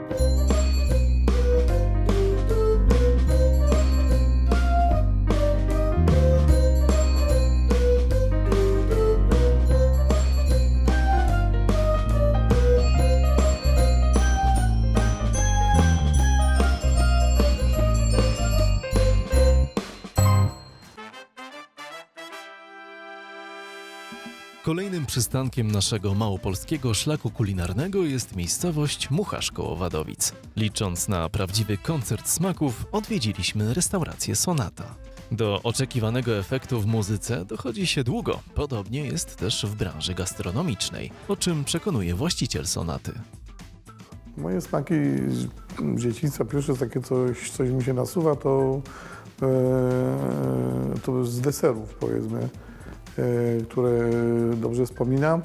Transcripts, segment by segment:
you Kolejnym przystankiem naszego małopolskiego szlaku kulinarnego jest miejscowość Muchasz koło Wadowic. Licząc na prawdziwy koncert smaków, odwiedziliśmy restaurację Sonata. Do oczekiwanego efektu w muzyce dochodzi się długo, podobnie jest też w branży gastronomicznej, o czym przekonuje właściciel Sonaty. Moje smaki z dzieciństwa, pierwsze takie coś, coś mi się nasuwa, to, e, to z deserów powiedzmy, które dobrze wspominam.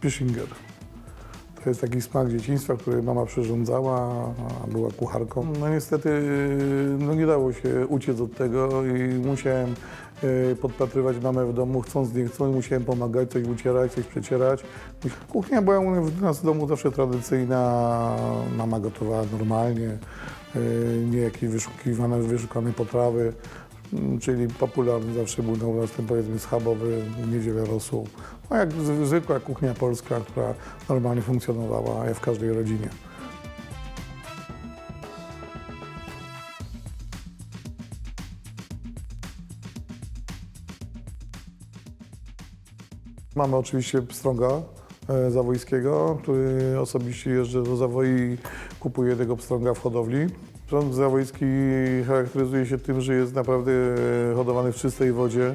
Pishinger. To jest taki smak dzieciństwa, który mama przyrządzała, a była kucharką. No niestety no nie dało się uciec od tego i musiałem e, podpatrywać mamę w domu, chcąc nie chcąc, musiałem pomagać, coś ucierać, coś przecierać. Kuchnia była u nas w domu zawsze tradycyjna, mama gotowała normalnie, e, nie jakieś wyszukiwane, wyszukane potrawy, czyli popularny zawsze był u nas ten powiedzmy schabowy, niedzielę rosół. No jak zwykła kuchnia polska, która normalnie funkcjonowała w każdej rodzinie. Mamy oczywiście pstrąga e, zawojskiego, który osobiście jeżdżę do Zawoi i kupuje tego pstrąga w hodowli. Pstrąg zawojski charakteryzuje się tym, że jest naprawdę e, hodowany w czystej wodzie.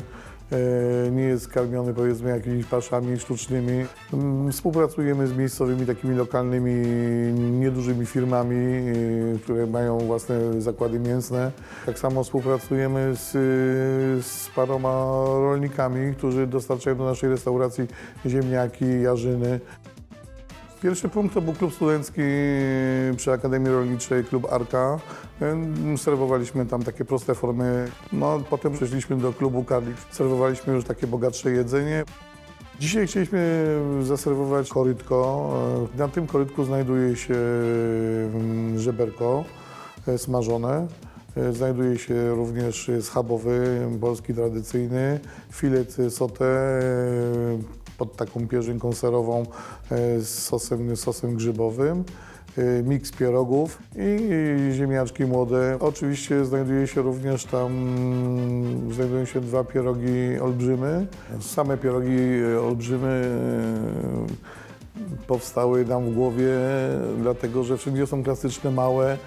e, Nie jest karmiony powiedzmy jakimiś paszami sztucznymi. Mm, Współpracujemy z miejscowymi takimi lokalnymi, niedużymi firmami, e, które mają własne zakłady mięsne. Tak samo współpracujemy z, z paroma rolnikami, którzy dostarczają do naszej restauracji ziemniaki, jarzyny. Pierwszy punkt to był klub studencki przy Akademii Rolniczej, klub Arka. Em, Serwowaliśmy tam takie proste formy. No, potem przeszliśmy do klubu Karlik. Serwowaliśmy już takie bogatsze jedzenie. Dzisiaj chcieliśmy zaserwować korytko. E, Na tym korytku znajduje się mm, żeberko e, smażone. E, Znajduje się również schabowy, polski tradycyjny, filet e, pod taką pierzynką serową e, z sosem, sosem grzybowym, e, miks pierogów i ziemniaczki młode. Oczywiście znajduje się również tam, znajdują się dwa pierogi olbrzymy. Same pierogi e, olbrzymy powstały nam w głowie, dlatego że wszędzie są klasyczne, małe,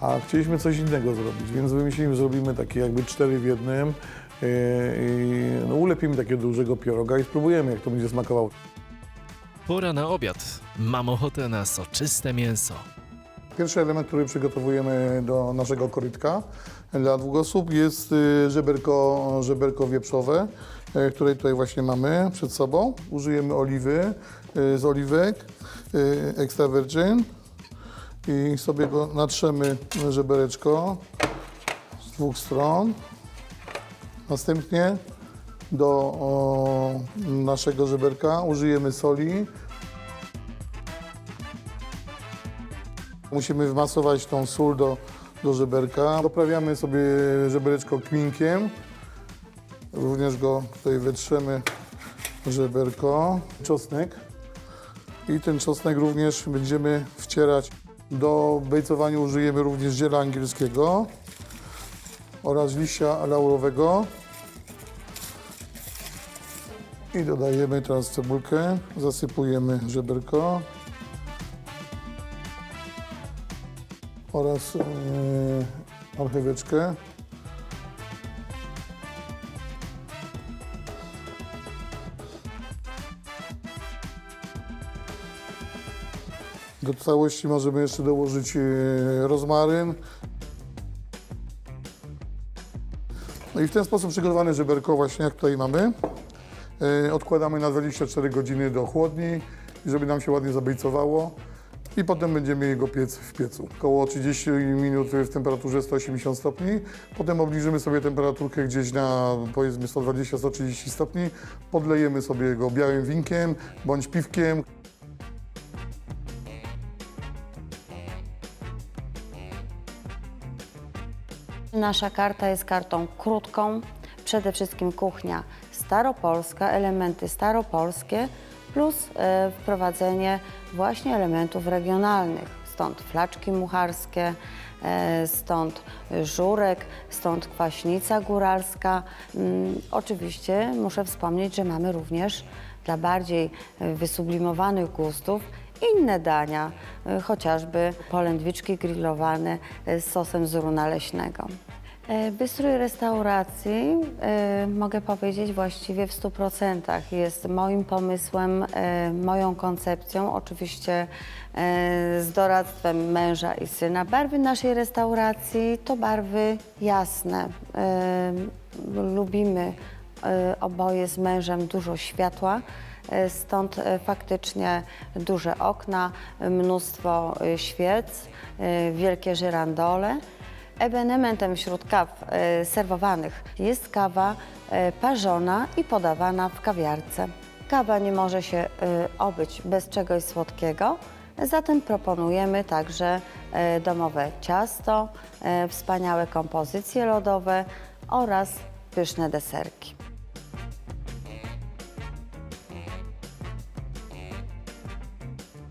a chcieliśmy coś innego zrobić, więc wymyśliliśmy, zrobimy takie jakby cztery w jednym no, ulepimy takiego dużego pieroga i spróbujemy, jak to będzie smakowało. Pora na obiad. Mam ochotę na soczyste mięso. Pierwszy element, który przygotowujemy do naszego korytka dla dwóch osób jest y, żeberko, żeberko wieprzowe, y, które tutaj właśnie mamy przed sobą. Użyjemy oliwy y, z oliwek y, extra virgin i sobie go natrzemy żebereczko z dwóch stron. Następnie do o, naszego żeberka użyjemy soli. Musimy wmasować tą sól do, do żeberka. Doprawiamy sobie żebereczko kminkiem. Również go tutaj wytrzemy żeberko. Czosnek. I ten czosnek również będziemy wcierać. Do bejcowania użyjemy również ziela angielskiego oraz liścia laurowego. I dodajemy teraz cebulkę, zasypujemy żeberko oraz yy, marcheweczkę. Do całości możemy jeszcze dołożyć yy, rozmaryn. No i w ten sposób przygotowane żeberko właśnie jak tutaj mamy. Y, odkładamy na 24 godziny do chłodni, żeby nam się ładnie zabejcowało i potem będziemy jego piec w piecu. Około 30 minut w temperaturze 180 stopni. Potem obniżymy sobie temperaturkę gdzieś na powiedzmy 120-130 stopni. Podlejemy sobie go białym winkiem bądź piwkiem. Nasza karta jest kartą krótką, przede wszystkim kuchnia staropolska, elementy staropolskie plus e, wprowadzenie właśnie elementów regionalnych. Stąd flaczki mucharskie, e, stąd żurek, stąd kwaśnica góralska. Mm, Oczywiście muszę wspomnieć, że mamy również dla bardziej e, wysublimowanych gustów inne dania, chociażby polędwiczki grillowane z sosem z runa leśnego. E, Wystrój restauracji, e, mogę powiedzieć, właściwie w 100% jest moim pomysłem, e, moją koncepcją, oczywiście e, z doradztwem męża i syna. Barwy naszej restauracji to barwy jasne. E, Lubimy e, oboje z mężem dużo światła. E, Stąd e, faktycznie duże okna, e, mnóstwo e, świec, e, wielkie żyrandole. Ewenementem wśród kaw e, serwowanych jest kawa e, parzona i podawana w kawiarce. Kawa nie może się e, obyć bez czegoś słodkiego, zatem proponujemy także domowe ciasto, wspaniałe kompozycje lodowe oraz pyszne deserki.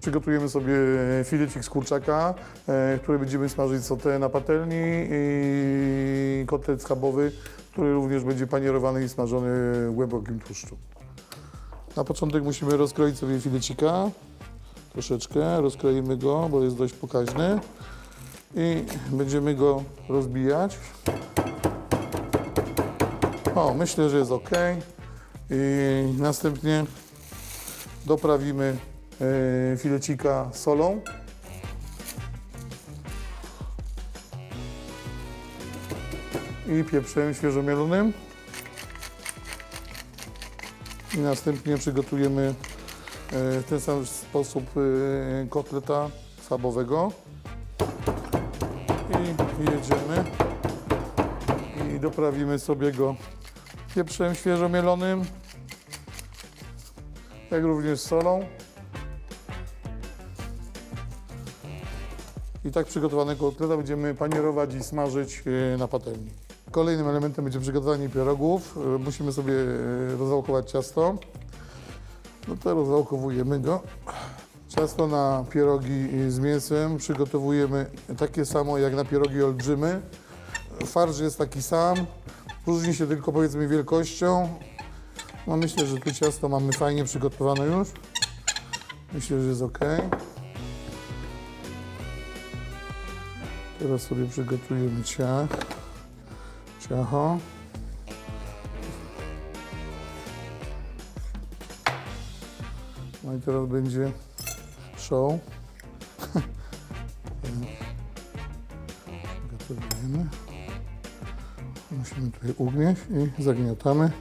Przygotujemy sobie filecik z kurczaka, e, który będziemy smażyć sotę na patelni i kotlet schabowy, który również będzie panierowany i smażony w głębokim tłuszczu. Na początek musimy rozkroić sobie filecika, troszeczkę, rozkroimy go, bo jest dość pokaźny i będziemy go rozbijać. O, myślę, że jest ok. I następnie doprawimy filecika solą. I pieprzem świeżomielonym. I następnie przygotujemy e, w ten sam sposób e, kotleta schabowego. I jedziemy. I doprawimy sobie go pieprzem świeżomielonym, jak również solą. I tak przygotowanego kotleta będziemy panierować i smażyć e, na patelni. Kolejnym elementem będzie przygotowanie pierogów. E, Musimy sobie e, rozwałkować ciasto. No to rozwałkowujemy go. Ciasto na pierogi z mięsem przygotowujemy takie samo jak na pierogi olbrzymy. Farsz jest taki sam, różni się tylko powiedzmy wielkością. No myślę, że tu ciasto mamy fajnie przygotowane już. Myślę, że jest ok. Teraz sobie przygotujemy ciach. Ciacho. No i teraz będzie show. Gotujemy. Musimy tutaj ugnieść i zagniatamy.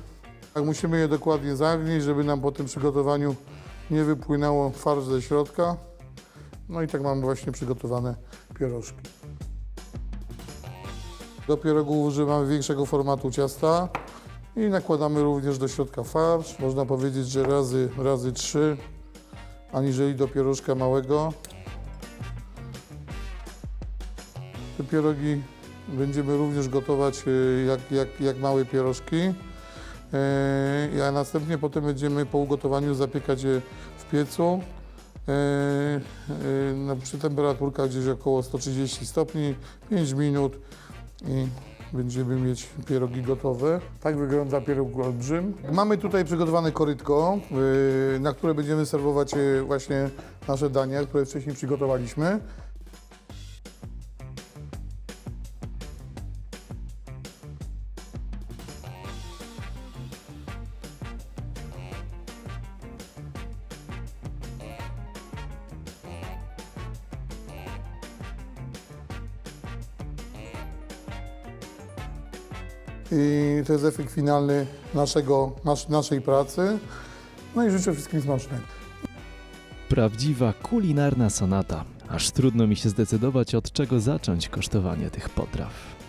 Tak, musimy je dokładnie zagnieść, żeby nam po tym przygotowaniu nie wypłynęło farsz ze środka. No i tak mamy właśnie przygotowane pierożki. Do pierogów używamy większego formatu ciasta i nakładamy również do środka farsz. Można powiedzieć, że razy, razy trzy, aniżeli do pierożka małego. Te pierogi będziemy również gotować e, jak, jak, jak małe pierożki. E, A następnie potem będziemy po ugotowaniu zapiekać je w piecu no, przy temperaturkach gdzieś około 130 stopni, 5 minut i będziemy mieć pierogi gotowe. Tak wygląda pieróg olbrzym. Mamy tutaj przygotowane korytko, yy, na które będziemy serwować yy, właśnie nasze dania, które wcześniej przygotowaliśmy. I to jest efekt finalny naszego, nasz, naszej pracy. No i życzę wszystkim smacznego. Prawdziwa kulinarna sonata. Aż trudno mi się zdecydować, od czego zacząć kosztowanie tych potraw.